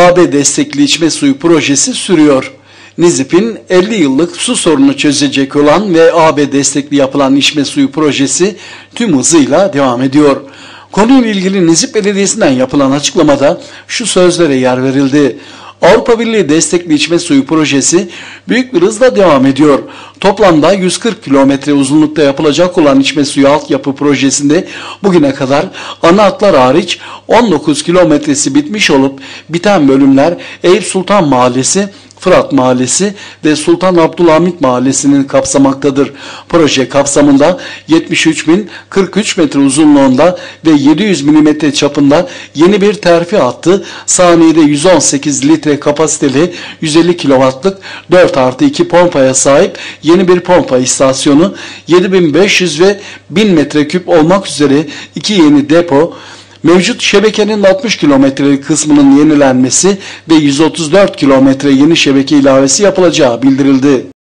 AB destekli içme suyu projesi sürüyor. Nizip'in 50 yıllık su sorunu çözecek olan ve AB destekli yapılan içme suyu projesi tüm hızıyla devam ediyor. Konuyla ilgili Nizip Belediyesi'nden yapılan açıklamada şu sözlere yer verildi. Avrupa Birliği destekli içme suyu projesi büyük bir hızla devam ediyor. Toplamda 140 kilometre uzunlukta yapılacak olan içme suyu altyapı projesinde bugüne kadar ana hatlar hariç 19 kilometresi bitmiş olup biten bölümler Eyüp Sultan Mahallesi, Fırat Mahallesi ve Sultan Abdülhamit Mahallesi'nin kapsamaktadır. Proje kapsamında 73.043 metre uzunluğunda ve 700 mm çapında yeni bir terfi hattı, saniyede 118 litre kapasiteli 150 kW'lık 4 artı 2 pompaya sahip yeni bir pompa istasyonu, 7500 ve 1000 metreküp olmak üzere iki yeni depo, Mevcut şebekenin 60 kilometrelik kısmının yenilenmesi ve 134 kilometre yeni şebeke ilavesi yapılacağı bildirildi.